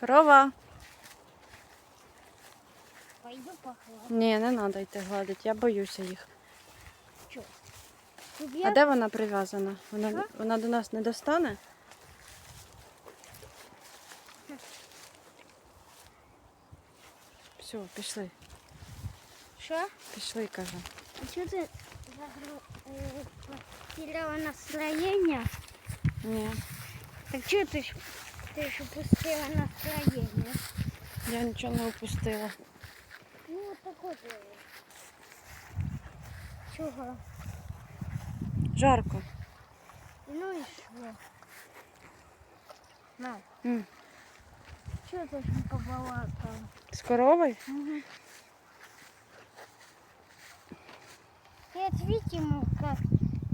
Корова. Пойду похлопаю. Ні, не треба йти гладити, я боюся їх. Тут А я де вона прив'язана? Вона, Що? вона до нас не достане? Все, пішли. Що? Пішли, кажу. А что ты загру... э, потеряла настроение? Ні, Так что ты ж, ты ж упустила настроение? я нічого не упустила. Ну вот такой ты. Чего? Жарко. Ну и что? На, М. что ты ж не побалакала? З коровою? Угу. Ты ответь ему, как...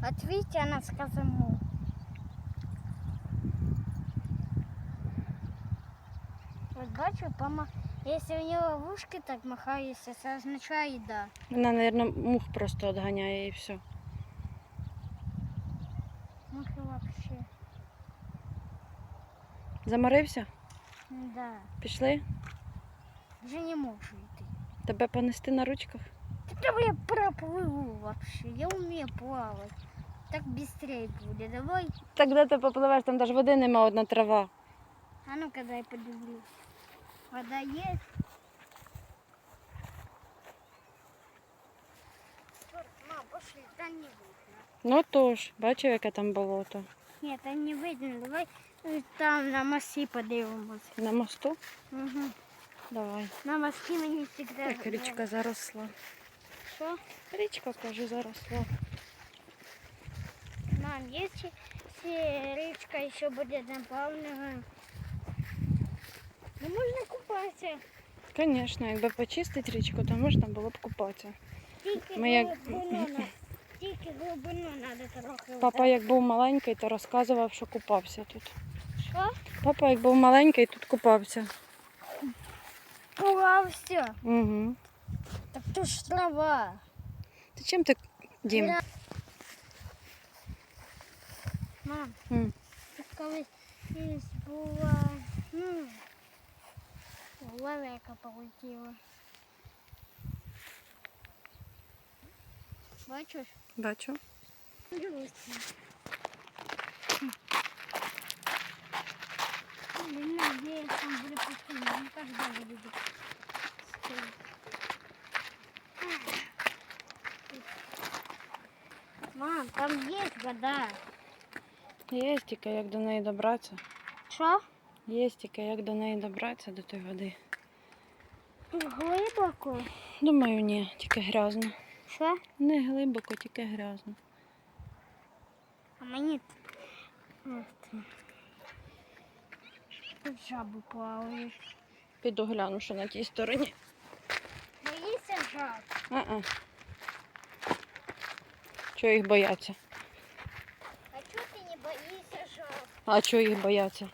Ответь, она сказала бачу, пома... Если у нее ловушки так махаются, это означает да. Вона, мабуть, мух просто відганяє і все. Мухи вообще. Заморився? Да. Пішли? Уже не можу йти. Тебе понести на ручках? Да я проплыву вообще. Я умею плавать. Так быстрее будет. Давай. Так де ти попливеш, там навіть води нема, одна трава. А ну-ка дай подивлюсь. Вода есть? Черт, мам, пошли, там не видно. Ну тож, бачив, яке там болото. Нет, там не видно. Давай е, там на мості подивимось. На мосту? Угу. Давай. На мості мені завжди. Так, річка заросла. Що? Річка, кажу, заросла. Мам, якщо річка ще буде наповнена, ну можна купатися. Звісно, якби почистити річку, то можна було б купатися. Тільки Ми як- глибину, тільки глибину треба трохи. Папа, як був маленький, то розказував, що купався тут. Що? Папа, як був маленький, тут купався. Плався. Угу. Так то ж трава. Ти чим ти, Дім? Мам, М. тут колись була, ну, лелека полетіла. Бачиш? Бачу. Грустно. Блин, надеюсь, там будет пустыня. Никогда не будет пустыни. Мам, там есть вода. Є тільки як до неї добратися. Что? Є тільки як до неї добратися, до тої води. Глибоко. Думаю, ні, тільки грязно. Що? Не глибоко, тільки грязно. А мені тут. Тут жаби. Піду гляну, що на тій стороні. Боїться жаб? А-а. Чого їх бояться? А чого ти не боїшся жаб? А чого їх бояться?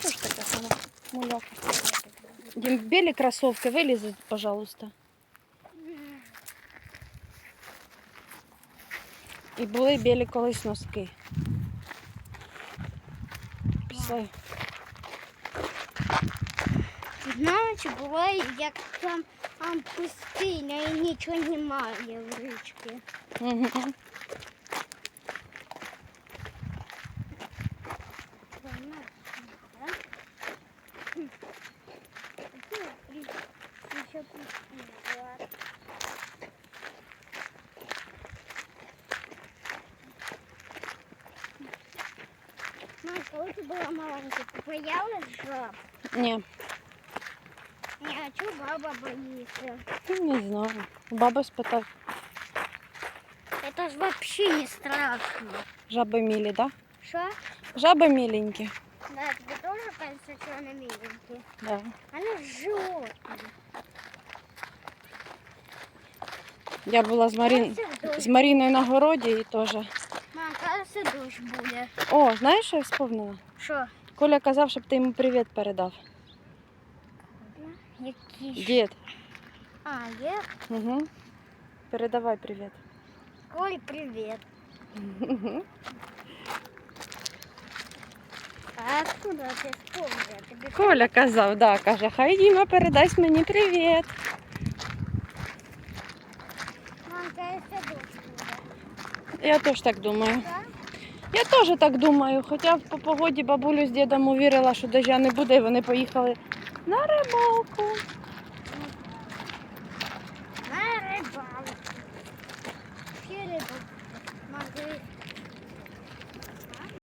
Що ж таке саме? Муляка. Дім, білі кросовки вилізи, пожалуйста. І були білі колись носки. Пішли. Знаєш, буває, як там, там пустиня і нічого немає в річці. Угу. Коли ти була маленька, ти боялась жаб? Ні, Ні, а чого баба боїться? не знаю. У Баби спитав, Это ж вообще не страшно. жаби мілі, да? Що? Жаби міленькі. Да, тебе тоже кажется, что она миленькая. Да. Она животное. Я була з, Марін... З Маріною на городі і теж. Мам, кажется, дождь будет. О, знаєш, що я вспомнила? Що? Коля казав, щоб ти йому привіт передав. Який? ж- Дід. А, є? Угу. Передавай привіт. Коль, привет. А откуда ты вспомнила? Тебе Коля казав, да, каже, хай Діма передасть мені привіт. Мам, кажется, дождь будет. Я теж так думаю. Я теж так думаю, хоча по погоді бабулю з дідом увірила, що дождя не буде, і вони поїхали на рибалку. На рибалку. Мам, говорит,